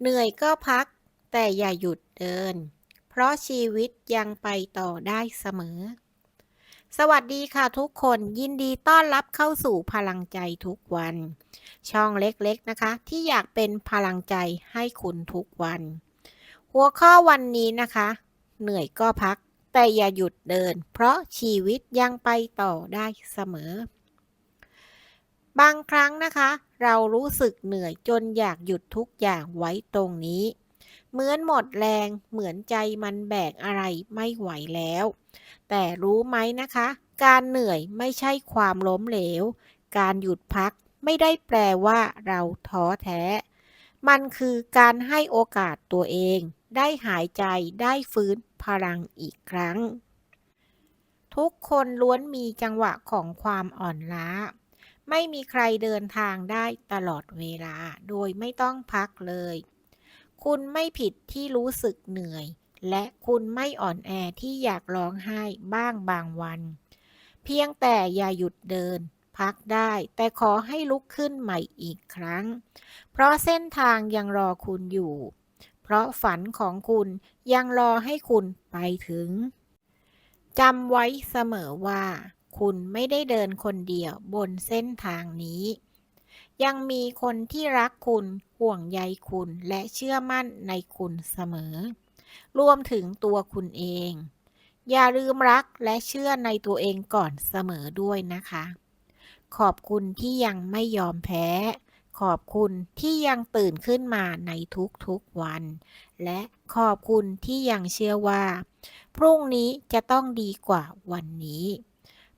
เหนื่อยก็พัก แต่อย่าหยุดเดิน เพราะชีวิตยังไปต่อได้เสมอ สวัสดีค่ะทุกคนยินดีต้อนรับเข้าสู่พลังใจทุกวัน ช่องเล็กๆนะคะ ที่อยากเป็นพลังใจให้คุณทุกวัน หัวข้อวันนี้นะคะ เหนื่อยก็พัก แต่อย่าหยุดเดิน เพราะชีวิตยังไปต่อได้เสมอ บางครั้งนะคะเรารู้สึกเหนื่อยจนอยากหยุดทุกอย่างไว้ตรงนี้ เหมือนหมดแรงเหมือนใจมันแบกอะไรไม่ไหวแล้ว แต่รู้ไหมนะคะ การเหนื่อยไม่ใช่ความล้มเหลว การหยุดพักไม่ได้แปลว่าเราท้อแท้ มันคือการให้โอกาสตัวเอง ได้หายใจได้ฟื้นพลังอีกครั้ง ทุกคนล้วนมีจังหวะของความอ่อนล้า ไม่มีใครเดินทางได้ตลอดเวลา โดยไม่ต้องพักเลย คุณไม่ผิดที่รู้สึกเหนื่อย และคุณไม่อ่อนแอที่อยากร้องไห้บ้างบางวัน เพียงแต่อย่าหยุดเดิน พักได้ แต่ขอให้ลุกขึ้นใหม่อีกครั้ง เพราะเส้นทางยังรอคุณอยู่ เพราะฝันของคุณยังรอให้คุณไปถึงจำไว้เสมอว่า คุณไม่ได้เดินคนเดียวบนเส้นทางนี้ ยังมีคนที่รักคุณห่วงใยคุณและเชื่อมั่นในคุณเสมอ รวมถึงตัวคุณเอง อย่าลืมรักและเชื่อในตัวเองก่อนเสมอด้วยนะคะ ขอบคุณที่ยังไม่ยอมแพ้ ขอบคุณที่ยังตื่นขึ้นมาในทุกๆวัน และขอบคุณที่ยังเชื่อว่า พรุ่งนี้จะต้องดีกว่าวันนี้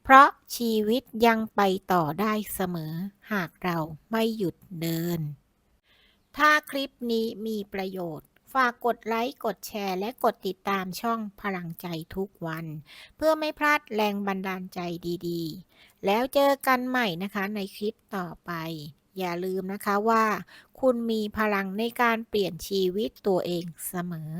เพราะชีวิตยังไปต่อได้เสมอ หากเราไม่หยุดเดิน ถ้าคลิปนี้มีประโยชน์ ฝากกดไลค์ กดแชร์ และกดติดตามช่องพลังใจทุกวัน เพื่อไม่พลาดแรงบันดาลใจดีๆ แล้วเจอกันใหม่นะคะในคลิปต่อไป อย่าลืมนะคะว่า คุณมีพลังในการเปลี่ยนชีวิตตัวเองเสมอ